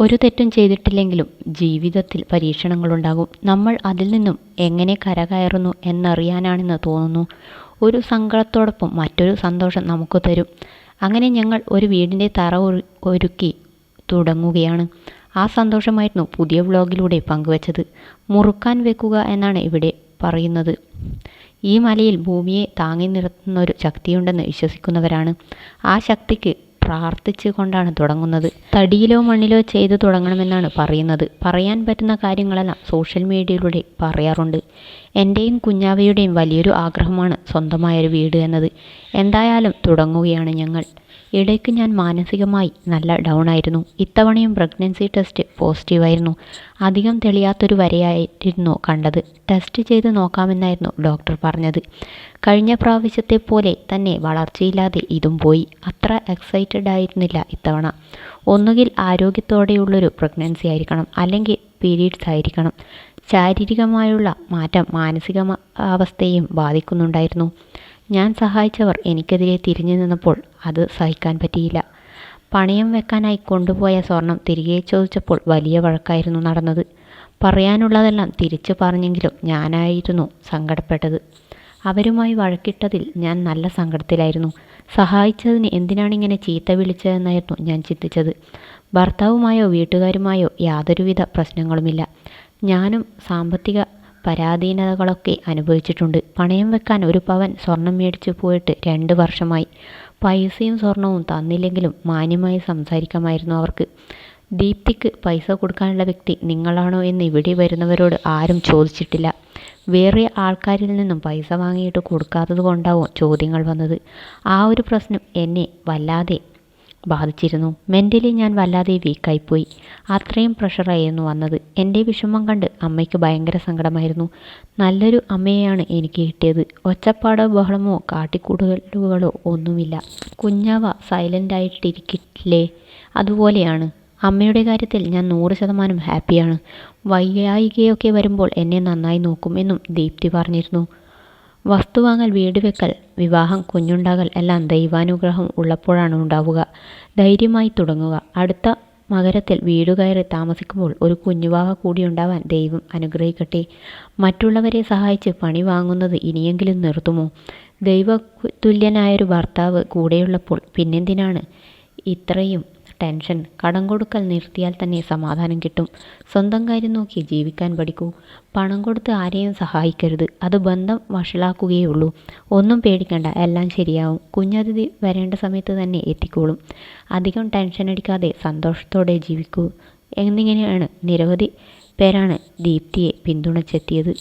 ഒരു തെറ്റും ചെയ്തിട്ടില്ലെങ്കിലും ജീവിതത്തിൽ പരീക്ഷണങ്ങളുണ്ടാകും. നമ്മൾ അതിൽ നിന്നും എങ്ങനെ കരകയറുന്നു എന്നറിയാനാണെന്ന് തോന്നുന്നു. ഒരു സങ്കടത്തോടൊപ്പം മറ്റൊരു സന്തോഷം നമുക്ക് തരും. അങ്ങനെ ഞങ്ങൾ ഒരു വീടിന്റെ തറ ഒരുക്കി തുടങ്ങുകയാണ്. ആ സന്തോഷമായിരുന്നു പുതിയ വ്ലോഗിലൂടെ പങ്കുവച്ചത്. മുറുക്കാൻ വെക്കുക എന്നാണ് ഇവിടെ പറയുന്നത്. ഈ മലയിൽ ഭൂമിയെ താങ്ങി നിർത്തുന്ന ഒരു ശക്തിയുണ്ടെന്ന് വിശ്വസിക്കുന്നവരാണ്. ആ ശക്തിക്ക് പ്രാർത്ഥിച്ചു കൊണ്ടാണ് തുടങ്ങുന്നത്. തടിയിലോ മണ്ണിലോ ചെയ്തു തുടങ്ങണമെന്നാണ് പറയുന്നത്. പറയാൻ പറ്റുന്ന കാര്യങ്ങളെല്ലാം സോഷ്യൽ മീഡിയയിലൂടെ പറയാറുണ്ട്. എന്റെയും കുഞ്ഞാവയുടെയും വലിയൊരു ആഗ്രഹമാണ് സ്വന്തമായൊരു വീട് എന്നത്. എന്തായാലും തുടങ്ങുകയാണ് ഞങ്ങൾ. ഇടയ്ക്ക് ഞാൻ മാനസികമായി നല്ല ഡൗൺ ആയിരുന്നു. ഇത്തവണയും പ്രഗ്നൻസി ടെസ്റ്റ് പോസിറ്റീവായിരുന്നു അധികം തെളിയാത്തൊരു വരയായിരുന്നു കണ്ടത്. ടെസ്റ്റ് ചെയ്ത് നോക്കാമെന്നായിരുന്നു ഡോക്ടർ പറഞ്ഞത്. കഴിഞ്ഞ പ്രാവശ്യത്തെ പോലെ തന്നെ വളർച്ചയില്ലാതെ ഇതും പോയി. അത്ര എക്സൈറ്റഡ് ആയിരുന്നില്ല ഇത്തവണ. ഒന്നുകിൽ ആരോഗ്യത്തോടെയുള്ളൊരു പ്രഗ്നൻസി ആയിരിക്കണം അല്ലെങ്കിൽ പീരീഡ്സ് ആയിരിക്കണം. ശാരീരികമായുള്ള മാറ്റം മാനസിക അവസ്ഥയെയും ബാധിക്കുന്നുണ്ടായിരുന്നു. ഞാൻ സഹായിച്ചവർ എനിക്കെതിരെ തിരിഞ്ഞു നിന്നപ്പോൾ അത് സഹിക്കാൻ പറ്റിയില്ല. പണയം വെക്കാനായി കൊണ്ടുപോയ സ്വർണം തിരികെ ചോദിച്ചപ്പോൾ വലിയ വഴക്കായിരുന്നു നടന്നത്. പറയാനുള്ളതെല്ലാം തിരിച്ചു പറഞ്ഞെങ്കിലും ഞാനായിരുന്നു സങ്കടപ്പെട്ടത്. അവരുമായി വഴക്കിട്ടതിൽ ഞാൻ നല്ല സങ്കടത്തിലായിരുന്നു. സഹായിച്ചതിന് എന്തിനാണിങ്ങനെ ചീത്ത വിളിച്ചതെന്നായിരുന്നു ഞാൻ ചിന്തിച്ചത്. ഭർത്താവുമായോ വീട്ടുകാരുമായോ യാതൊരുവിധ പ്രശ്നങ്ങളുമില്ല. ഞാനും സാമ്പത്തിക പരാധീനതകളൊക്കെ അനുഭവിച്ചിട്ടുണ്ട്. പണയം വെക്കാൻ ഒരു പവൻ സ്വർണം മേടിച്ചു പോയിട്ട് രണ്ട് വർഷമായി. പൈസയും സ്വർണവും തന്നില്ലെങ്കിലും മാന്യമായി സംസാരിക്കാമായിരുന്നു അവർക്ക്. ദീപ്തിക്ക് പൈസ കൊടുക്കാനുള്ള വ്യക്തി നിങ്ങളാണോ എന്ന് ഇവിടെ വരുന്നവരോട് ആരും ചോദിച്ചിട്ടില്ല. വേറെ ആൾക്കാരിൽ നിന്നും പൈസ വാങ്ങിയിട്ട് കൊടുക്കാത്തത് കൊണ്ടാവും ചോദ്യങ്ങൾ വന്നത്. ആ ഒരു പ്രശ്നം എന്നെ വല്ലാതെ ബാധിച്ചിരുന്നു. മെന്റലി ഞാൻ വല്ലാതെ വീക്കായിപ്പോയി അത്രയും പ്രഷറായിരുന്നു വന്നത്. എന്റെ വിഷമം കണ്ട് അമ്മയ്ക്ക് ഭയങ്കര സങ്കടമായിരുന്നു. നല്ലൊരു അമ്മയെയാണ് എനിക്ക് കിട്ടിയത്. ഒച്ചപ്പാടോ ബഹളമോ കാട്ടിക്കൂടലുകളോ ഒന്നുമില്ല. കുഞ്ഞാവ സൈലന്റായിട്ടിരിക്കില്ലേ അതുപോലെയാണ്. അമ്മയുടെ കാര്യത്തിൽ ഞാൻ നൂറ് ശതമാനം ഹാപ്പിയാണ് വയ്യായികയൊക്കെ വരുമ്പോൾ എന്നെ നന്നായി നോക്കുമെന്നും ദീപ്തി പറഞ്ഞിരുന്നു. വസ്തു വാങ്ങൽ വീട് വെക്കൽ വിവാഹം കുഞ്ഞുണ്ടാകൽ എല്ലാം ദൈവാനുഗ്രഹം ഉള്ളപ്പോഴാണ് ഉണ്ടാവുക. ധൈര്യമായി തുടങ്ങുക. അടുത്ത മകരത്തിൽ വീട് കയറി താമസിക്കുമ്പോൾ ഒരു കുഞ്ഞുവാവ കൂടി ഉണ്ടാവാൻ ദൈവം അനുഗ്രഹിക്കട്ടെ. മറ്റുള്ളവരെ സഹായിച്ച് പണി വാങ്ങുന്നത് ഇനിയെങ്കിലും നിർത്തുമോ? ദൈവ ദൈവതുല്യനായൊരു ഭർത്താവ് കൂടെയുള്ളപ്പോൾ പിന്നെന്തിനാണ്? ഇത്രയും ടെൻഷൻ. കടം കൊടുക്കൽ നിർത്തിയാൽ തന്നെ സമാധാനം കിട്ടും. സ്വന്തം കാര്യം നോക്കി ജീവിക്കാൻ പഠിക്കൂ. പണം കൊടുത്ത് ആരെയും സഹായിക്കരുത്. അത് ബന്ധം വഷളാക്കുകയേ ഉള്ളൂ ഒന്നും പേടിക്കണ്ട. എല്ലാം ശരിയാവും. കുഞ്ഞതിഥി വരേണ്ട സമയത്ത് തന്നെ എത്തിക്കോളും. അധികം ടെൻഷൻ അടിക്കാതെ സന്തോഷത്തോടെ ജീവിക്കൂ. എന്നിങ്ങനെയാണ് നിരവധി പേരാണ് ദീപ്തിയെ പിന്തുണച്ചെത്തിയത്.